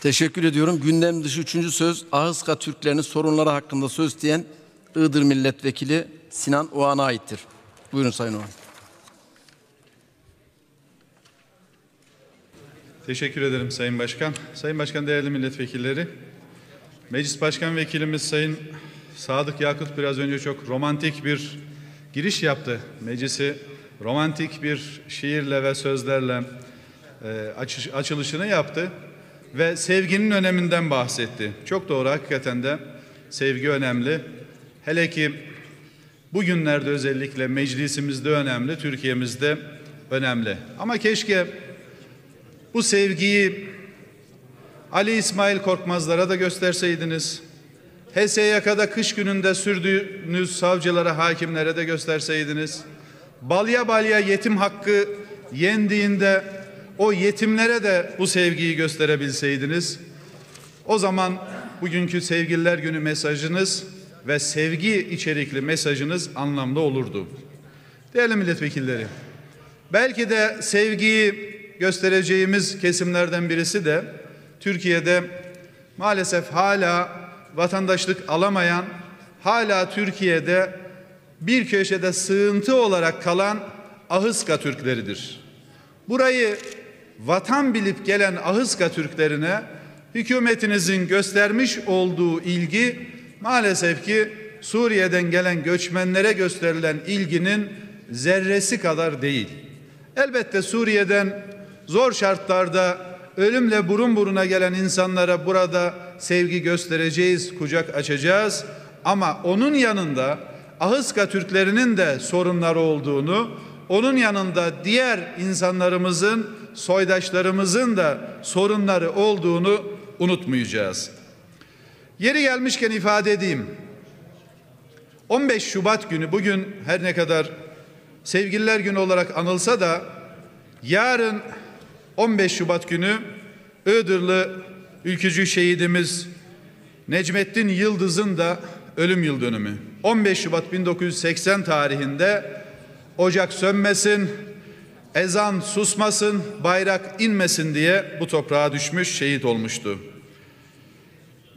Teşekkür ediyorum. Gündem dışı üçüncü söz Ahıska Türklerinin sorunları hakkında söz isteyen Iğdır Milletvekili Sinan Oğan'a aittir. Buyurun Sayın Oğan. Teşekkür ederim Sayın Başkan. Sayın Başkan, değerli milletvekilleri. Meclis Başkan Vekilimiz Sayın Sadık Yakut biraz önce çok romantik bir giriş yaptı. Meclisi romantik bir şiirle ve sözlerle e, açış- açılışını yaptı ve sevginin öneminden bahsetti. Çok doğru hakikaten de sevgi önemli. Hele ki bugünlerde özellikle meclisimizde önemli, Türkiye'mizde önemli. Ama keşke bu sevgiyi Ali İsmail Korkmazlara da gösterseydiniz. HSYK'da kış gününde sürdüğünüz savcılara, hakimlere de gösterseydiniz. Balya balya yetim hakkı yendiğinde o yetimlere de bu sevgiyi gösterebilseydiniz. O zaman bugünkü Sevgililer Günü mesajınız ve sevgi içerikli mesajınız anlamlı olurdu. Değerli milletvekilleri, belki de sevgiyi göstereceğimiz kesimlerden birisi de Türkiye'de maalesef hala vatandaşlık alamayan, hala Türkiye'de bir köşede sığıntı olarak kalan Ahıska Türkleridir. Burayı vatan bilip gelen Ahıska Türklerine hükümetinizin göstermiş olduğu ilgi maalesef ki Suriye'den gelen göçmenlere gösterilen ilginin zerresi kadar değil. Elbette Suriye'den zor şartlarda ölümle burun buruna gelen insanlara burada sevgi göstereceğiz, kucak açacağız. Ama onun yanında Ahıska Türklerinin de sorunları olduğunu, onun yanında diğer insanlarımızın, soydaşlarımızın da sorunları olduğunu unutmayacağız. Yeri gelmişken ifade edeyim. 15 Şubat günü bugün her ne kadar Sevgililer Günü olarak anılsa da yarın 15 Şubat günü Iğdırlı ülkücü şehidimiz Necmettin Yıldız'ın da ölüm yıl dönümü. 15 Şubat 1980 tarihinde ocak sönmesin, ezan susmasın, bayrak inmesin diye bu toprağa düşmüş, şehit olmuştu.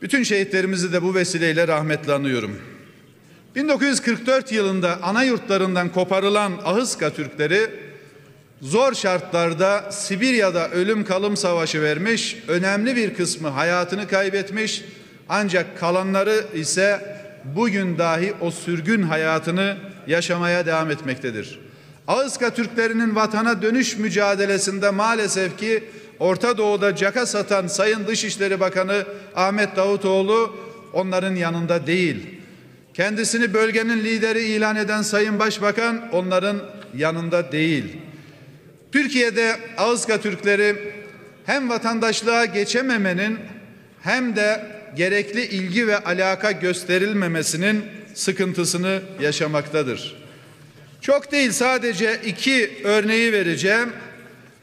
Bütün şehitlerimizi de bu vesileyle rahmetle anıyorum. 1944 yılında ana yurtlarından koparılan Ahıska Türkleri zor şartlarda Sibirya'da ölüm kalım savaşı vermiş, önemli bir kısmı hayatını kaybetmiş ancak kalanları ise bugün dahi o sürgün hayatını yaşamaya devam etmektedir. Ağızka Türklerinin vatana dönüş mücadelesinde maalesef ki Orta Doğu'da caka satan Sayın Dışişleri Bakanı Ahmet Davutoğlu onların yanında değil. Kendisini bölgenin lideri ilan eden Sayın Başbakan onların yanında değil. Türkiye'de Ağızka Türkleri hem vatandaşlığa geçememenin hem de gerekli ilgi ve alaka gösterilmemesinin sıkıntısını yaşamaktadır. Çok değil sadece iki örneği vereceğim.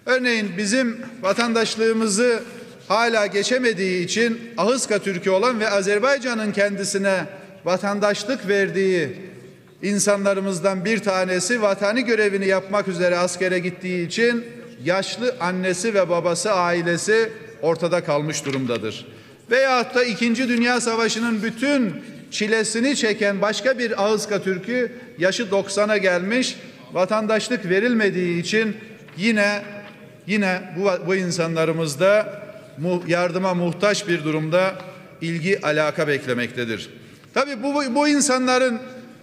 Örneğin bizim vatandaşlığımızı hala geçemediği için Ahıska Türk'ü olan ve Azerbaycan'ın kendisine vatandaşlık verdiği insanlarımızdan bir tanesi vatani görevini yapmak üzere askere gittiği için yaşlı annesi ve babası ailesi ortada kalmış durumdadır. Veyahut da İkinci Dünya Savaşı'nın bütün çilesini çeken başka bir Ağızka Türk'ü yaşı 90'a gelmiş vatandaşlık verilmediği için yine yine bu, bu insanlarımız da yardıma muhtaç bir durumda ilgi alaka beklemektedir. Tabii bu, bu insanların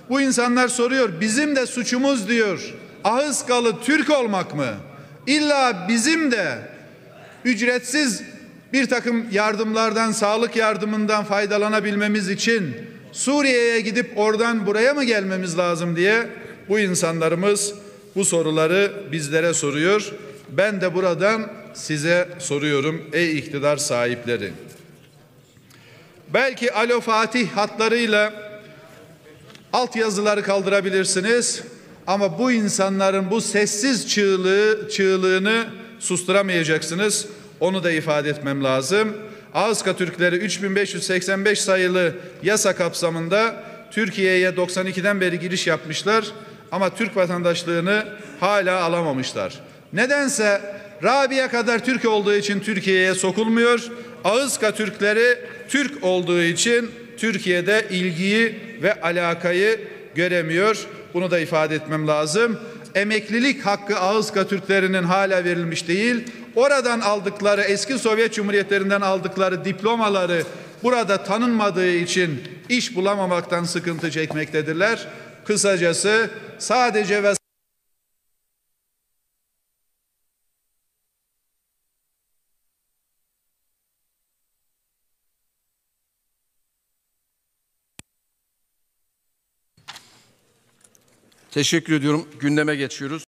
bu insanlar soruyor bizim de suçumuz diyor. Ahıskalı Türk olmak mı? İlla bizim de ücretsiz bir takım yardımlardan, sağlık yardımından faydalanabilmemiz için Suriye'ye gidip oradan buraya mı gelmemiz lazım diye bu insanlarımız bu soruları bizlere soruyor. Ben de buradan size soruyorum ey iktidar sahipleri. Belki Alo Fatih hatlarıyla altyazıları kaldırabilirsiniz ama bu insanların bu sessiz çığlığı, çığlığını susturamayacaksınız. Onu da ifade etmem lazım. Ağızka Türkleri 3585 sayılı yasa kapsamında Türkiye'ye 92'den beri giriş yapmışlar ama Türk vatandaşlığını hala alamamışlar. Nedense Rabia kadar Türk olduğu için Türkiye'ye sokulmuyor. Ağızka Türkleri Türk olduğu için Türkiye'de ilgiyi ve alakayı göremiyor. Bunu da ifade etmem lazım. Emeklilik hakkı Ağızka Türklerinin hala verilmiş değil. Oradan aldıkları eski Sovyet Cumhuriyetlerinden aldıkları diplomaları burada tanınmadığı için iş bulamamaktan sıkıntı çekmektedirler. Kısacası sadece ve Teşekkür ediyorum. Gündeme geçiyoruz.